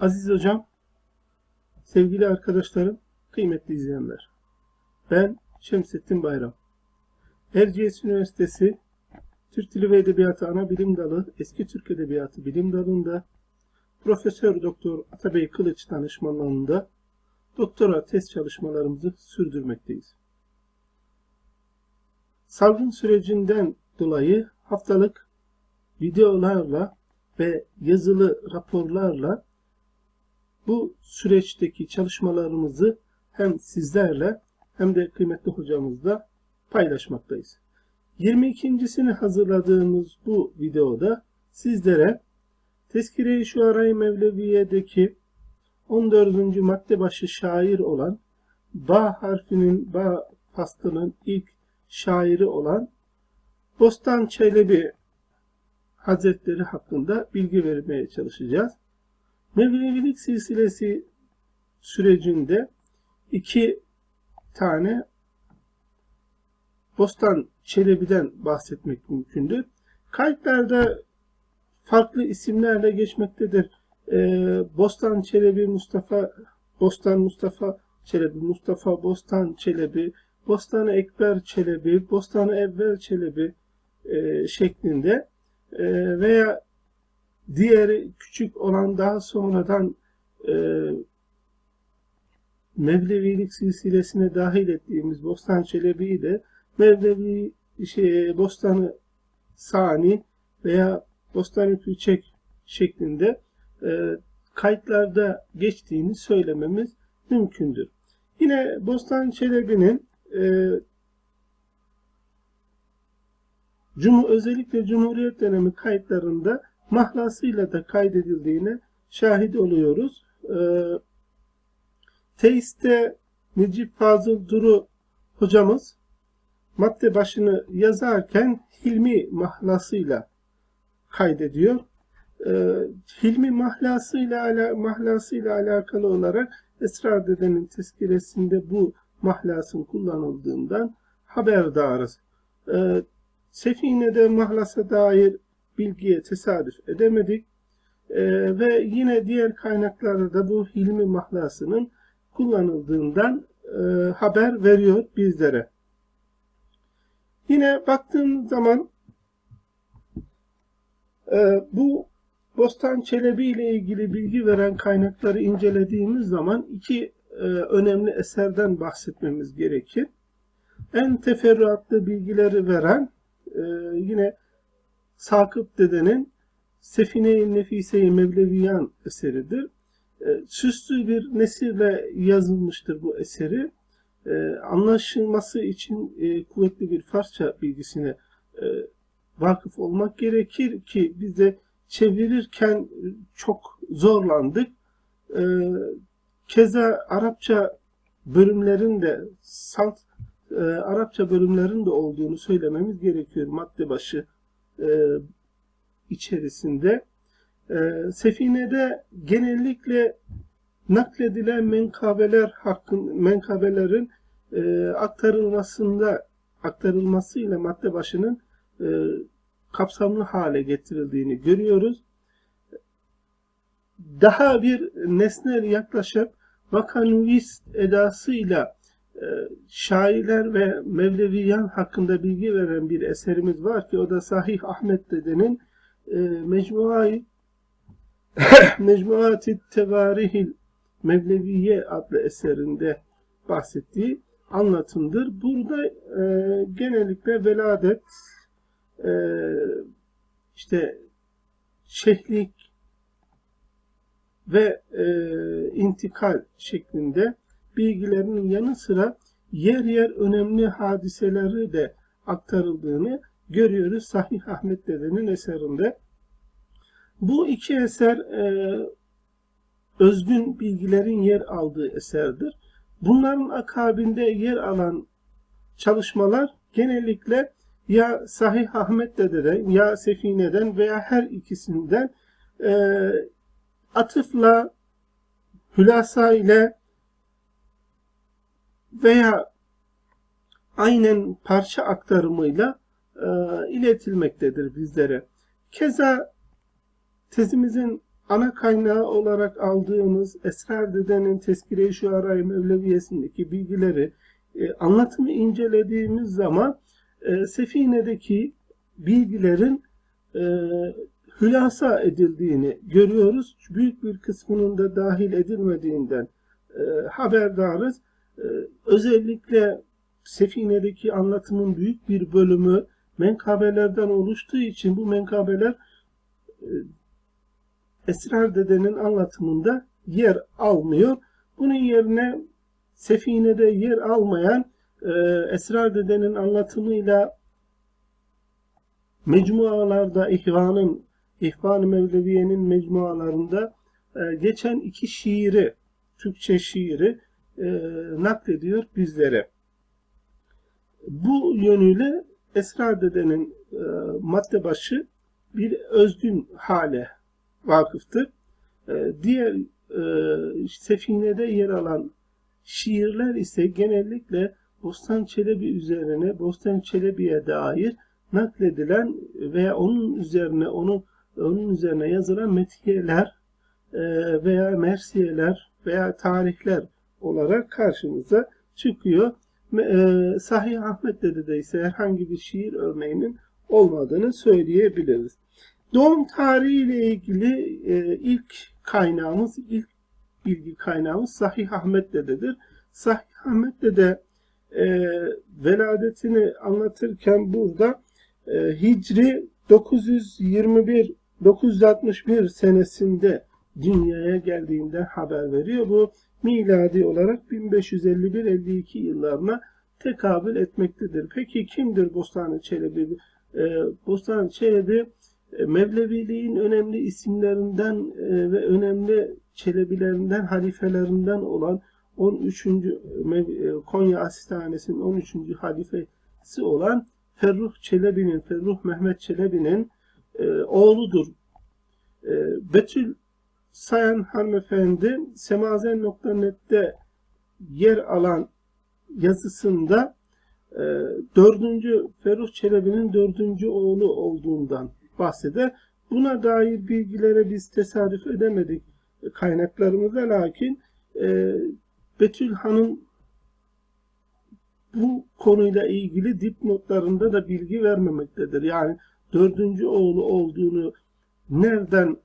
Aziz hocam, sevgili arkadaşlarım, kıymetli izleyenler. Ben Şemsettin Bayram. Erciyes Üniversitesi Türk Dili ve Edebiyatı Ana Bilim Dalı Eski Türk Edebiyatı Bilim Dalı'nda Profesör Doktor Atabey Kılıç danışmanlığında doktora tez çalışmalarımızı sürdürmekteyiz. Salgın sürecinden dolayı haftalık videolarla ve yazılı raporlarla bu süreçteki çalışmalarımızı hem sizlerle hem de kıymetli hocamızla paylaşmaktayız. 22.sini hazırladığımız bu videoda sizlere Tezkire-i Şuara-i Mevleviye'deki 14. madde başı şair olan Ba harfinin Ba faslının ilk şairi olan Bostan Çelebi Hazretleri hakkında bilgi vermeye çalışacağız. Mevlevilik silsilesi sürecinde iki tane Bostan Çelebi'den bahsetmek mümkündür. Kayıtlarda farklı isimlerle geçmektedir. Ee, Bostan Çelebi Mustafa, Bostan Mustafa Çelebi, Mustafa Bostan Çelebi, Bostan Ekber Çelebi, Bostan Evvel Çelebi e, şeklinde e, veya diğeri küçük olan daha sonradan e, Mevlevilik silsilesine dahil ettiğimiz Bostan Çelebi'yi de Mevlevi şey, Bostanı Sani veya Bostanı Küçek şeklinde e, kayıtlarda geçtiğini söylememiz mümkündür. Yine Bostan Çelebi'nin e, Cum özellikle Cumhuriyet dönemi kayıtlarında mahlasıyla da kaydedildiğine şahit oluyoruz. E, Teiste Necip Fazıl Duru hocamız madde başını yazarken Hilmi mahlasıyla kaydediyor. Ee, Hilmi mahlasıyla ala, mahlasıyla alakalı olarak Esrar Dede'nin tezkiresinde bu mahlasın kullanıldığından haberdarız. Ee, Sefine'de mahlasa dair bilgiye tesadüf edemedik. Ee, ve yine diğer kaynaklarda da bu Hilmi mahlasının kullanıldığından e, haber veriyor bizlere. Yine baktığımız zaman e, bu Bostan Çelebi ile ilgili bilgi veren kaynakları incelediğimiz zaman iki e, önemli eserden bahsetmemiz gerekir. En teferruatlı bilgileri veren e, yine Sakıp Dede'nin Sefine-i Nefise-i Mevleviyan eseridir. E, süslü bir nesirle yazılmıştır bu eseri. E, anlaşılması için e, kuvvetli bir Farsça bilgisine e, vakıf olmak gerekir ki biz de çevirirken çok zorlandık. E, keza Arapça bölümlerin de salt e, Arapça bölümlerin de olduğunu söylememiz gerekiyor madde başı e, içerisinde. E, Sefine'de genellikle nakledilen menkabeler hakkın menkabelerin e, aktarılmasında aktarılmasıyla madde başının e, kapsamlı hale getirildiğini görüyoruz. Daha bir nesnel yaklaşıp vakanvist edasıyla şairler ve Mevleviyan hakkında bilgi veren bir eserimiz var ki o da Sahih Ahmet Dede'nin e, Mecmuayı Mecmuati Tevarihil Mevleviye adlı eserinde bahsettiği anlatımdır. Burada e, genellikle veladet, e, işte şehlik ve e, intikal şeklinde bilgilerinin yanı sıra yer yer önemli hadiseleri de aktarıldığını görüyoruz Sahih Ahmet Dede'nin eserinde. Bu iki eser e, özgün bilgilerin yer aldığı eserdir. Bunların akabinde yer alan çalışmalar genellikle ya Sahih Ahmet Dede'den ya Sefine'den veya her ikisinden e, atıfla, hülasa ile veya aynen parça aktarımıyla e, iletilmektedir bizlere. Keza tezimizin ana kaynağı olarak aldığımız Esrar Dede'nin Tezkire-i Şuara-i Mevleviyesindeki bilgileri e, anlatımı incelediğimiz zaman e, Sefine'deki bilgilerin e, hülasa edildiğini görüyoruz. Büyük bir kısmının da dahil edilmediğinden e, haberdarız. E, özellikle Sefine'deki anlatımın büyük bir bölümü menkabelerden oluştuğu için bu menkabeler e, Esrar Dede'nin anlatımında yer almıyor. Bunun yerine Sefine'de yer almayan e, Esrar Dede'nin anlatımıyla mecmualarda İhvan'ın İhvan-ı Mevleviye'nin mecmualarında e, geçen iki şiiri, Türkçe şiiri e, naklediyor bizlere. Bu yönüyle Esrar Dede'nin e, madde başı bir özgün hale vakıftır. E, diğer e, Sefine'de yer alan şiirler ise genellikle Bostan Çelebi üzerine, Bostan Çelebi'ye dair nakledilen veya onun üzerine onu onun üzerine yazılan metiyeler e, veya mersiyeler veya tarihler olarak karşımıza çıkıyor. E, Sahih Ahmet Dede'de ise herhangi bir şiir örneğinin olmadığını söyleyebiliriz. Doğum tarihi ile ilgili e, ilk kaynağımız, ilk bilgi kaynağımız Sahih Ahmet Dede'dir. Sahih Ahmet Dede e, veladetini anlatırken burada e, Hicri 921 961 senesinde dünyaya geldiğinden haber veriyor. Bu miladi olarak 1551-52 yıllarına tekabül etmektedir. Peki kimdir Bostani Çelebi? E, Bostani Çelebi e, Mevleviliğin önemli isimlerinden e, ve önemli çelebilerinden, halifelerinden olan 13. E, Konya Asistanesi'nin 13. halifesi olan Ferruh Çelebi'nin, Ferruh Mehmet Çelebi'nin oğludur. Betül Sayan hanımefendi semazen.net'te yer alan yazısında dördüncü Ferruh Çelebi'nin dördüncü oğlu olduğundan bahseder. Buna dair bilgilere biz tesadüf edemedik kaynaklarımızda lakin e, Betül Han'ın bu konuyla ilgili dipnotlarında da bilgi vermemektedir. Yani dördüncü oğlu olduğunu nereden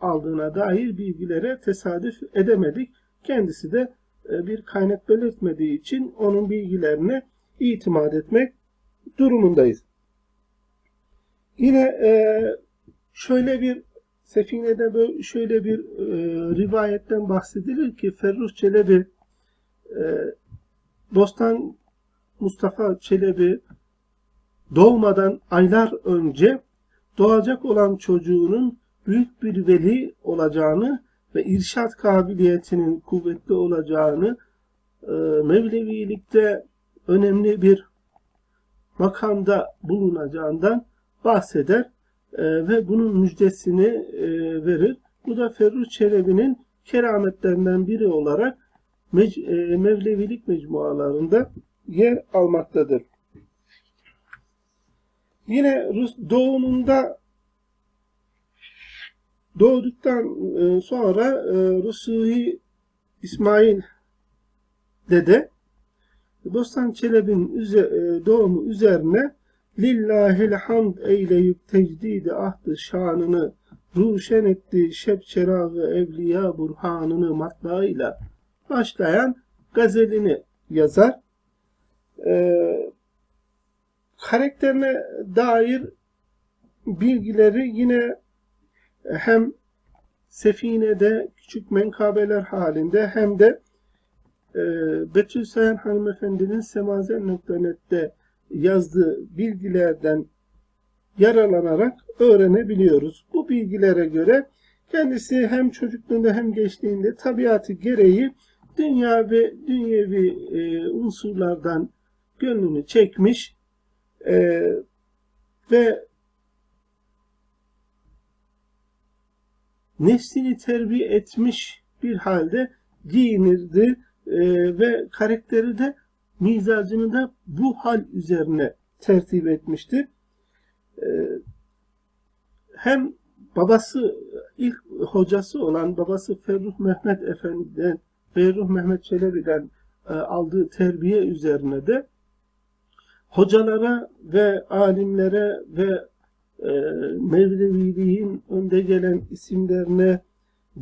aldığına dair bilgilere tesadüf edemedik. Kendisi de e, bir kaynak belirtmediği için onun bilgilerine itimat etmek durumundayız. Yine e, şöyle bir Sefine'de böyle şöyle bir e, rivayetten bahsedilir ki Ferruh Çelebi Bostan Mustafa Çelebi doğmadan aylar önce doğacak olan çocuğunun büyük bir veli olacağını ve irşat kabiliyetinin kuvvetli olacağını e, Mevlevilikte önemli bir makamda bulunacağından bahseder e, ve bunun müjdesini e, verir. Bu da Ferruh Çelebi'nin kerametlerinden biri olarak Mevlevilik mecmualarında yer almaktadır. Yine Rus doğumunda doğduktan e, sonra e, Rusuhi İsmail dede Bostan Çelebi'nin e, doğumu üzerine Lillahil hamd eyleyip tecdidi ahdı şanını ruşen etti şeb çerağı evliya burhanını matlağıyla başlayan gazelini yazar. Ee, karakterine dair bilgileri yine hem Sefine'de küçük menkabeler halinde hem de e, Betül Sayan hanımefendinin semazen.net'te yazdığı bilgilerden yararlanarak öğrenebiliyoruz. Bu bilgilere göre kendisi hem çocukluğunda hem gençliğinde tabiatı gereği dünya ve dünyevi e, unsurlardan gönlünü çekmiş e, ve nefsini terbiye etmiş bir halde giyinirdi e, ve karakteri de mizacını da bu hal üzerine tertip etmiştir. Ee, hem babası ilk hocası olan babası Ferruh Mehmet Efendi'den, Ferruh Mehmet Çelebi'den e, aldığı terbiye üzerine de hocalara ve alimlere ve e, Mevleviliğin önde gelen isimlerine,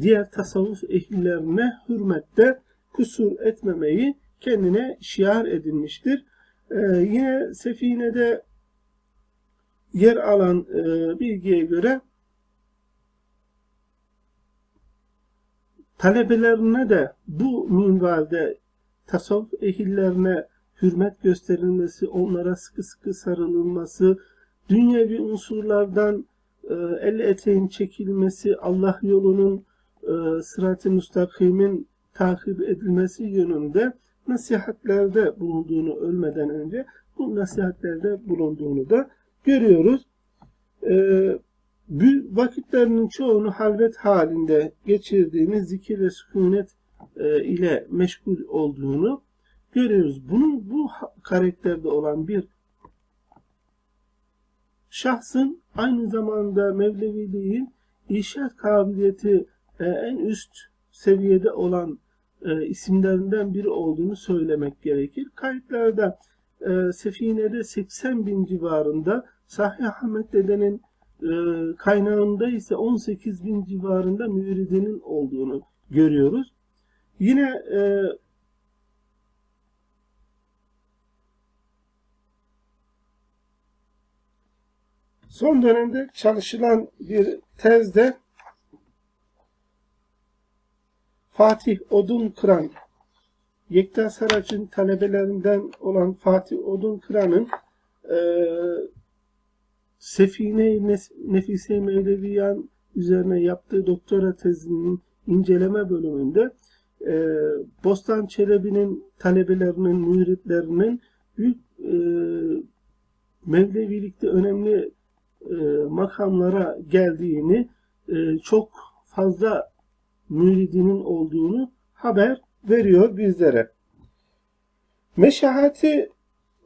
diğer tasavvuf ehillerine hürmette kusur etmemeyi kendine şiar edinmiştir. E, yine Sefine'de yer alan e, bilgiye göre talebelerine de bu minvalde tasavvuf ehillerine hürmet gösterilmesi, onlara sıkı sıkı sarılılması, dünyevi unsurlardan e, el eteğin çekilmesi, Allah yolunun e, sırat-ı müstakimin takip edilmesi yönünde nasihatlerde bulunduğunu ölmeden önce bu nasihatlerde bulunduğunu da görüyoruz. E, bu vakitlerinin çoğunu halvet halinde geçirdiğini, zikir ve sükunet e, ile meşgul olduğunu görüyoruz. Bunun bu karakterde olan bir şahsın aynı zamanda Mevleviliğin irşat kabiliyeti e, en üst seviyede olan e, isimlerinden biri olduğunu söylemek gerekir. Kayıtlarda e, Sefine'de 80 bin civarında, Sahih Ahmet Dede'nin e, kaynağında ise 18 bin civarında müridinin olduğunu görüyoruz. Yine e, son dönemde çalışılan bir tezde Fatih Odun Kıran Yekta Saraç'ın talebelerinden olan Fatih Odun Kıran'ın e, Sefine-i Nes- Nefise Mevleviyan üzerine yaptığı doktora tezinin inceleme bölümünde e, Bostan Çelebi'nin talebelerinin, müritlerinin büyük e, Mevlevilikte önemli makamlara geldiğini, e, çok fazla müridinin olduğunu haber veriyor bizlere. Meşahati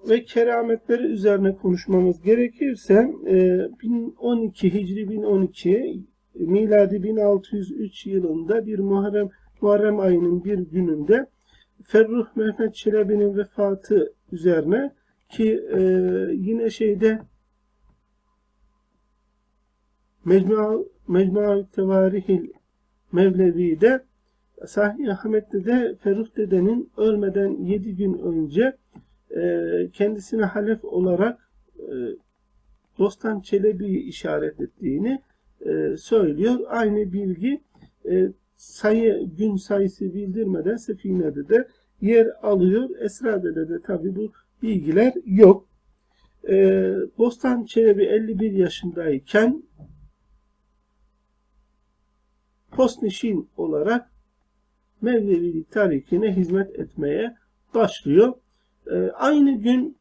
ve kerametleri üzerine konuşmamız gerekirse e, 1012 Hicri 1012 miladi 1603 yılında bir Muharrem Muharrem ayının bir gününde Ferruh Mehmet Çelebi'nin vefatı üzerine ki e, yine şeyde Mecmua Mecmua Tevarihil Mevlevi'de Sahih Ahmet'te de Ferruh Dede'nin ölmeden 7 gün önce e, kendisine halef olarak e, Bostan Çelebi'yi işaret ettiğini e, söylüyor. Aynı bilgi e, sayı gün sayısı bildirmeden Sefine'de de yer alıyor. Esra'da de tabi bu bilgiler yok. E, Bostan Çelebi 51 yaşındayken postnişin olarak Mevlevilik tarihine hizmet etmeye başlıyor. Ee, aynı gün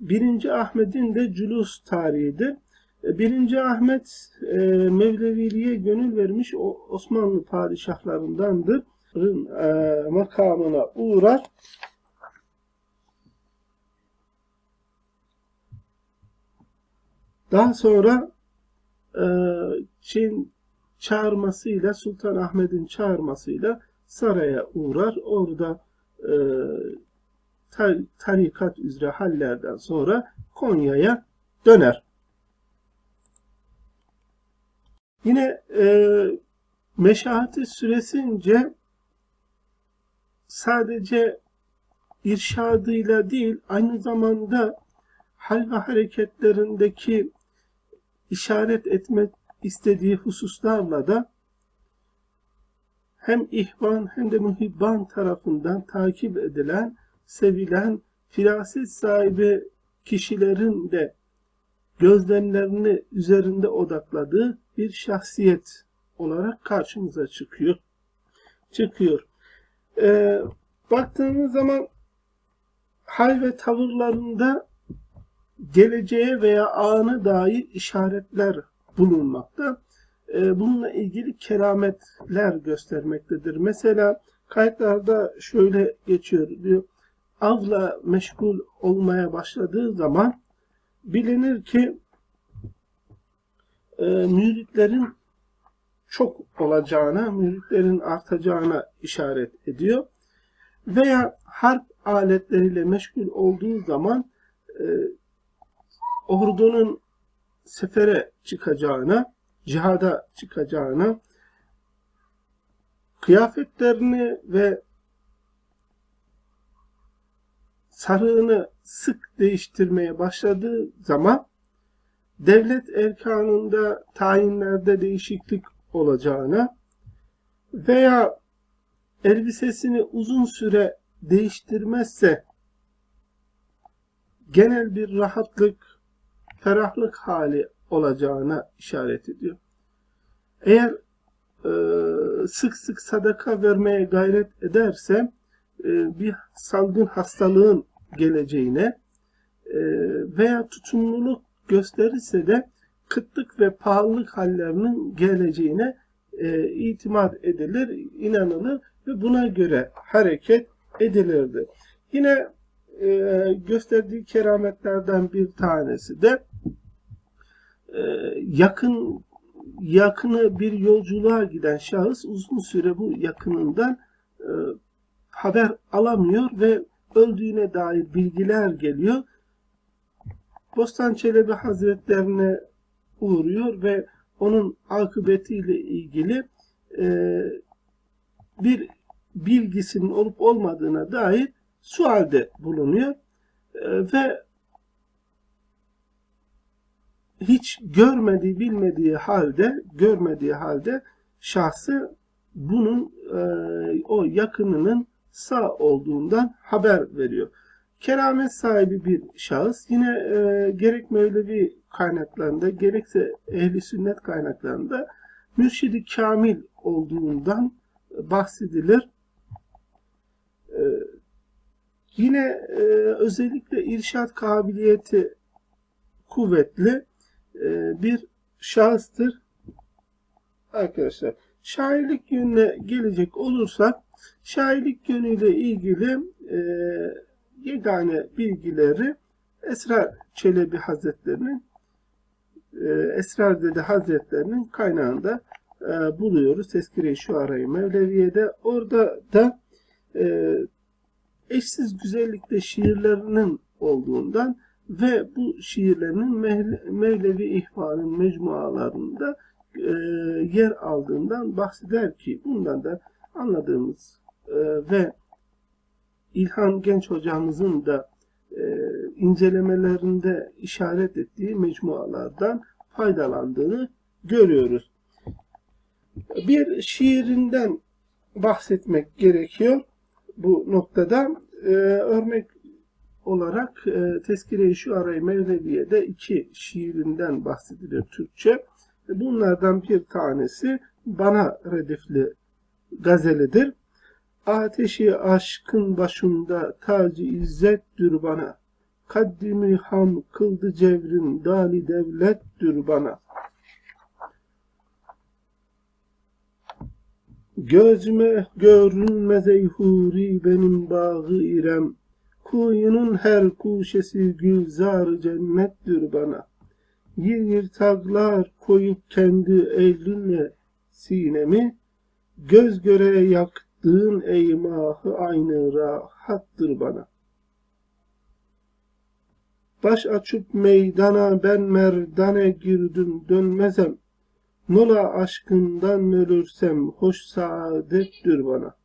1. Ahmet'in de Culus tarihidir. 1. Ahmet e, Mevleviliğe gönül vermiş o Osmanlı padişahlarındandır. E, makamına uğrar. Daha sonra e, Çin çağırmasıyla Sultan Ahmet'in çağırmasıyla saraya uğrar. Orada e, tar- tarikat üzere hallerden sonra Konya'ya döner. Yine e, meşahati süresince sadece irşadıyla değil aynı zamanda hal ve hareketlerindeki işaret etme istediği hususlarla da hem ihvan hem de muhibban tarafından takip edilen, sevilen, firaset sahibi kişilerin de gözlemlerini üzerinde odakladığı bir şahsiyet olarak karşımıza çıkıyor. Çıkıyor. Ee, baktığımız zaman hal ve tavırlarında geleceğe veya anı dair işaretler bulunmakta. Ee, bununla ilgili kerametler göstermektedir. Mesela kayıtlarda şöyle geçiyor diyor. Avla meşgul olmaya başladığı zaman bilinir ki e, müritlerin çok olacağına, müritlerin artacağına işaret ediyor. Veya harp aletleriyle meşgul olduğu zaman e, ordunun sefere çıkacağına, cihada çıkacağına, kıyafetlerini ve sarığını sık değiştirmeye başladığı zaman devlet erkanında tayinlerde değişiklik olacağına veya elbisesini uzun süre değiştirmezse genel bir rahatlık, ferahlık hali olacağına işaret ediyor. Eğer e, sık sık sadaka vermeye gayret ederse e, bir salgın hastalığın geleceğine e, veya tutumluluk gösterirse de kıtlık ve pahalılık hallerinin geleceğine e, itimat edilir, inanılır ve buna göre hareket edilirdi. Yine e, gösterdiği kerametlerden bir tanesi de yakın yakını bir yolculuğa giden şahıs uzun süre bu yakınından e, haber alamıyor ve öldüğüne dair bilgiler geliyor. Bostan Çelebi Hazretlerine uğruyor ve onun akıbetiyle ilgili e, bir bilgisinin olup olmadığına dair sualde bulunuyor e, ve hiç görmediği bilmediği halde görmediği halde şahsı bunun e, o yakınının sağ olduğundan haber veriyor. Keramet sahibi bir şahıs yine e, gerek Mevlevi kaynaklarında gerekse ehli sünnet kaynaklarında mürşidi kamil olduğundan bahsedilir. E, yine e, özellikle irşat kabiliyeti kuvvetli e, bir şahıstır. Arkadaşlar şairlik yönüne gelecek olursak şairlik yönüyle ilgili e, yegane bilgileri Esrar Çelebi Hazretlerinin e, Esrar Dede Hazretlerinin kaynağında e, buluyoruz. Tezkire-i Şuara-i Mevleviye'de. Orada da eşsiz güzellikte şiirlerinin olduğundan ve bu şiirlerinin Mevlevi İhvan'ın mecmualarında e, yer aldığından bahseder ki bundan da anladığımız e, ve İlhan Genç hocamızın da e, incelemelerinde işaret ettiği mecmualardan faydalandığını görüyoruz. Bir şiirinden bahsetmek gerekiyor bu noktada. E, örnek olarak e, Tezkire-i Şuara-i Mevleviye'de iki şiirinden bahsedilir Türkçe. Bunlardan bir tanesi bana redifli gazelidir. Ateşi aşkın başında tacı izzettir bana. Kaddimi ham kıldı cevrin dali devlettir bana. Gözüme görünmez ey huri benim bağı irem. Kuyunun her kuşesi gülzar cennettir bana. Taglar koyup kendi elinle sinemi, göz göre yaktığın eymahı aynı rahattır bana. Baş açıp meydana ben merdane girdim dönmezem, Nola aşkından ölürsem hoş saadettir bana.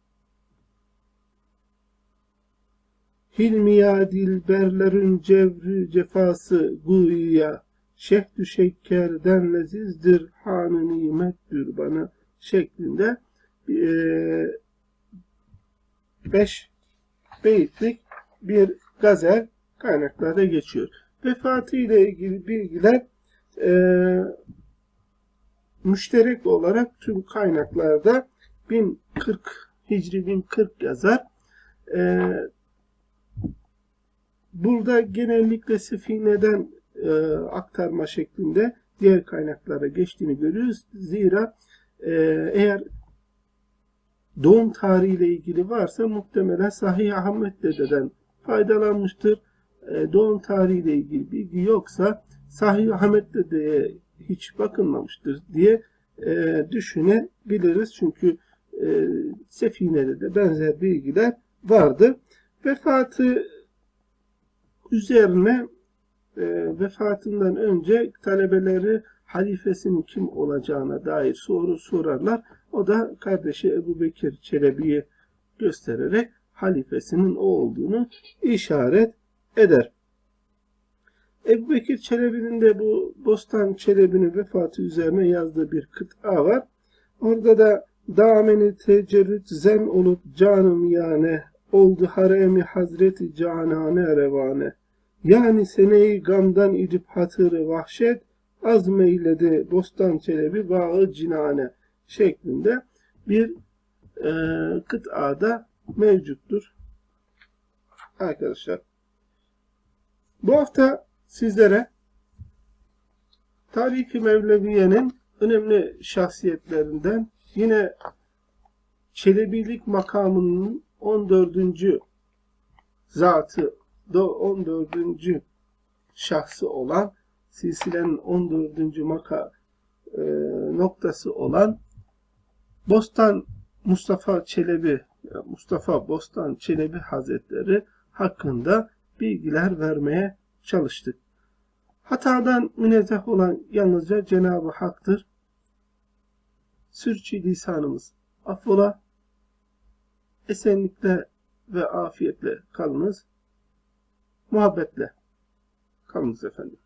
Hilmiya dilberlerin cevri cefası güya, şehdü şekkerden lezizdir hanı nimettir bana şeklinde e, beş beyitlik bir gazel kaynaklarda geçiyor. Vefatı ile ilgili bilgiler e, müşterek olarak tüm kaynaklarda 1040 Hicri 1040 yazar. E, burada genellikle Sefine'den e, aktarma şeklinde diğer kaynaklara geçtiğini görüyoruz. Zira e, eğer doğum tarihiyle ilgili varsa muhtemelen Sahih Ahmet Dede'den faydalanmıştır. E, doğum tarihiyle ilgili bilgi yoksa Sahih Ahmet Dede'ye hiç bakılmamıştır diye e, düşünebiliriz. Çünkü e, Sefine'de de benzer bilgiler vardı. Vefatı üzerine e, vefatından önce talebeleri halifesinin kim olacağına dair soru sorarlar. O da kardeşi Ebu Bekir Çelebi'yi göstererek halifesinin o olduğunu işaret eder. Ebu Bekir Çelebi'nin de bu Bostan Çelebi'nin vefatı üzerine yazdığı bir kıta var. Orada da dameni tecerrüt zen olup canım yani oldu haremi hazreti canane revane. Yani seneyi gamdan idip hatırı vahşet azmeyledi Bostan Çelebi bağı cinane şeklinde bir e, kıtada mevcuttur. Arkadaşlar bu hafta sizlere Tarih-i Mevleviye'nin önemli şahsiyetlerinden yine Çelebilik makamının 14. zatı da 14. şahsı olan silsilenin 14. maka e, noktası olan Bostan Mustafa Çelebi Mustafa Bostan Çelebi Hazretleri hakkında bilgiler vermeye çalıştık. Hatadan münezzeh olan yalnızca Cenab-ı Hak'tır. Sürçü lisanımız affola. Esenlikle ve afiyetle kalınız. Muhabbetle kalınız efendim.